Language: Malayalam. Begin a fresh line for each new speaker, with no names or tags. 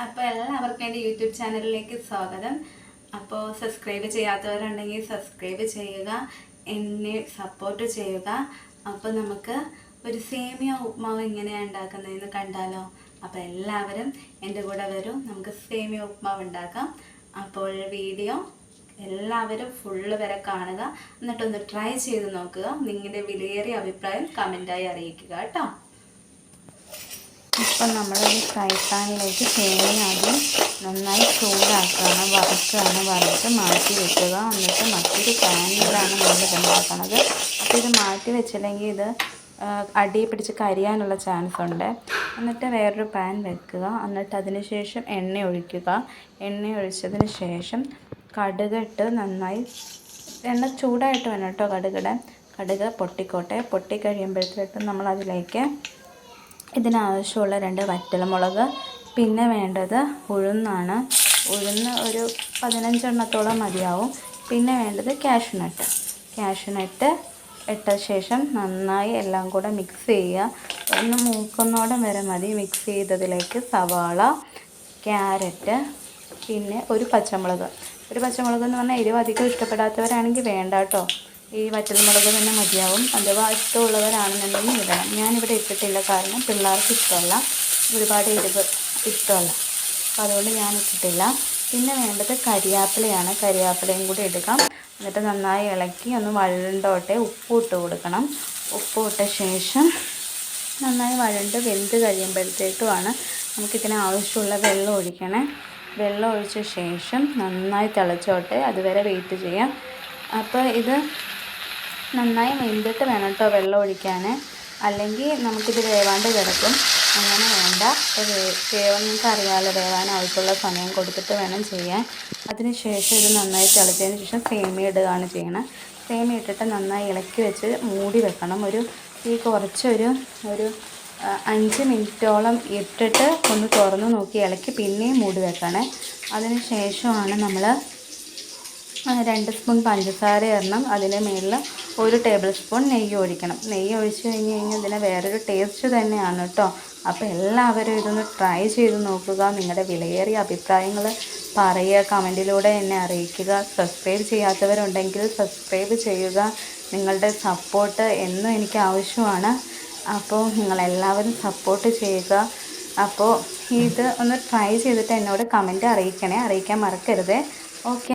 അപ്പോൾ എല്ലാവർക്കും എന്റെ യൂട്യൂബ് ചാനലിലേക്ക് സ്വാഗതം. അപ്പോൾ സബ്സ്ക്രൈബ് ചെയ്യാത്തവരുണ്ടെങ്കിൽ സബ്സ്ക്രൈബ് ചെയ്യുക എന്നെ സപ്പോർട്ട് ചെയ്യുക. അപ്പോൾ നമുക്ക് ഒരു സേമിയ ഉപ്മാവ് എങ്ങനെയാണ് ഉണ്ടാക്കുന്നതെന്ന് കണ്ടാലോ? അപ്പോൾ എല്ലാവരും എന്റെ കൂടെ വരും. നമുക്ക് സേമിയ ഉപ്മാവ് ഉണ്ടാക്കാം. അപ്പോൾ വീഡിയോ എല്ലാവരും ഫുള്ള് വരെ കാണുക. എന്നിട്ടൊന്ന് ട്രൈ ചെയ്ത് നോക്കുക. നിങ്ങളുടെ വിലയേറിയ അഭിപ്രായം കമന്റായി അറിയിക്കുക കേട്ടോ. ഇപ്പം നമ്മളൊരു ഫ്രൈ പാനിലേക്ക് തേങ്ങ ആദ്യം നന്നായി ചൂടാക്കുകയാണ് വറുക്കുകയാണ് വറുത്ത് മാറ്റി വെക്കുക. എന്നിട്ട് മറ്റൊരു പാനിലാണ് നമ്മൾ ഇതുണ്ടാക്കുന്നത് അപ്പോൾ ഇത് മാറ്റി വെച്ചില്ലെങ്കിൽ ഇത് അടി പിടിച്ച് കരിയാനുള്ള ചാൻസ് ഉണ്ട്. എന്നിട്ട് വേറൊരു പാൻ വെക്കുക. എന്നിട്ട് അതിന് ശേഷം എണ്ണ ഒഴിക്കുക. എണ്ണ ഒഴിച്ചതിന് ശേഷം കടുകിട്ട് നന്നായി എണ്ണ ചൂടായിട്ട് വേണം കേട്ടോ കടുകിടാൻ. കടുക് പൊട്ടിക്കോട്ടെ. പൊട്ടിക്കഴിയുമ്പോഴത്തേക്കും നമ്മൾ അതിലേക്ക് ഇതിനാവശ്യമുള്ള രണ്ട് വറ്റൽമുളക് പിന്നെ വേണ്ടത് ഉഴുന്നാണ്. ഉഴുന്ന് ഒരു പതിനഞ്ചെണ്ണത്തോളം മതിയാവും. പിന്നെ വേണ്ടത് കാഷ്നട്ട് കാഷ്നട്ട് ഇട്ട ശേഷം നന്നായി എല്ലാം കൂടെ മിക്സ് ചെയ്യുക. ഒന്ന് മൂക്കുന്നോടം വരെ മതി. മിക്സ് ചെയ്തതിലേക്ക് സവാള ക്യാരറ്റ് പിന്നെ ഒരു പച്ചമുളക്. ഒരു പച്ചമുളക് എന്ന് പറഞ്ഞാൽ എരിവ് അധികം ഇഷ്ടപ്പെടാത്തവരാണെങ്കിൽ വേണ്ട കേട്ടോ. ഈ വറ്റൽമുളക് തന്നെ മതിയാവും. അഥവാ ഇഷ്ടമുള്ളവരാണെന്നുണ്ടെങ്കിൽ ഇടണം. ഞാനിവിടെ ഇട്ടിട്ടില്ല. കാരണം പിള്ളേർക്ക് ഇഷ്ടമല്ല. ഒരുപാട് എരിവ് ഇഷ്ടമല്ല. അപ്പോൾ അതുകൊണ്ട് ഞാൻ ഇട്ടിട്ടില്ല. പിന്നെ വേണ്ടത് കരിയാപ്പിലയാണ്. കരിയാപ്പിലയും കൂടി എടുക്കാം എന്നിട്ട് നന്നായി ഇളക്കി ഒന്ന് വഴണ്ടോട്ടെ ഉപ്പ് ഇട്ട് കൊടുക്കണം. ഉപ്പ് ഇട്ട ശേഷം നന്നായി വഴണ്ട് വെന്ത് കഴിയുമ്പോഴത്തേക്കുമാണ് നമുക്കിതിന് ആവശ്യമുള്ള വെള്ളം ഒഴിക്കണേ. വെള്ളം ഒഴിച്ച ശേഷം നന്നായി തിളച്ചോട്ടെ. അതുവരെ വെയിറ്റ് ചെയ്യാം. അപ്പോൾ ഇത് നന്നായി വെന്തിട്ട് വേണം കേട്ടോ വെള്ളം ഒഴിക്കാൻ അല്ലെങ്കിൽ നമുക്കിത് വേവാണ്ട് കിടക്കും. അങ്ങനെ വേണ്ട. വേവാൻ നിങ്ങൾക്ക് അറിയാമല്ലോ വേവാൻ ആവശ്യമുള്ള സമയം കൊടുത്തിട്ട് വേണം ചെയ്യാൻ. അതിനുശേഷം ഇത് നന്നായി തിളച്ചതിന് ശേഷം സേമി ഇടുകയാണ് ചെയ്യണം. സേമി ഇട്ടിട്ട് നന്നായി ഇളക്കി വെച്ച് മൂടി വെക്കണം. ഒരു ഈ കുറച്ചൊരു ഒരു അഞ്ച് മിനിറ്റോളം ഇട്ടിട്ട് ഒന്ന് തുറന്ന് നോക്കി ഇളക്കി പിന്നെയും മൂടി വെക്കണേ. അതിന് ശേഷമാണ് നമ്മൾ രണ്ട് സ്പൂൺ പഞ്ചസാര ഇടണം. അതിന് മുകളിൽ ഒരു ടേബിൾ സ്പൂൺ നെയ്യ് ഒഴിക്കണം. നെയ്യ് ഒഴിച്ച് കഴിഞ്ഞ് കഴിഞ്ഞാൽ ഇതിന് വേറൊരു ടേസ്റ്റ് തന്നെയാണ് കേട്ടോ അപ്പോൾ എല്ലാവരും ഇതൊന്ന് ട്രൈ ചെയ്ത് നോക്കുക. നിങ്ങളുടെ വിലയേറിയ അഭിപ്രായങ്ങൾ പറയുക. കമന്റിലൂടെ എന്നെ അറിയിക്കുക. സബ്സ്ക്രൈബ് ചെയ്യാത്തവരുണ്ടെങ്കിൽ സബ്സ്ക്രൈബ് ചെയ്യുക. നിങ്ങളുടെ സപ്പോർട്ട് എന്നും എനിക്ക് ആവശ്യമാണ്. അപ്പോൾ നിങ്ങളെല്ലാവരും സപ്പോർട്ട് ചെയ്യുക. അപ്പോൾ ഇത് ഒന്ന് ട്രൈ ചെയ്തിട്ട് എന്നോട് കമന്റ് അറിയിക്കണേ. അറിയിക്കാൻ മറക്കരുത്. ഓക്കെ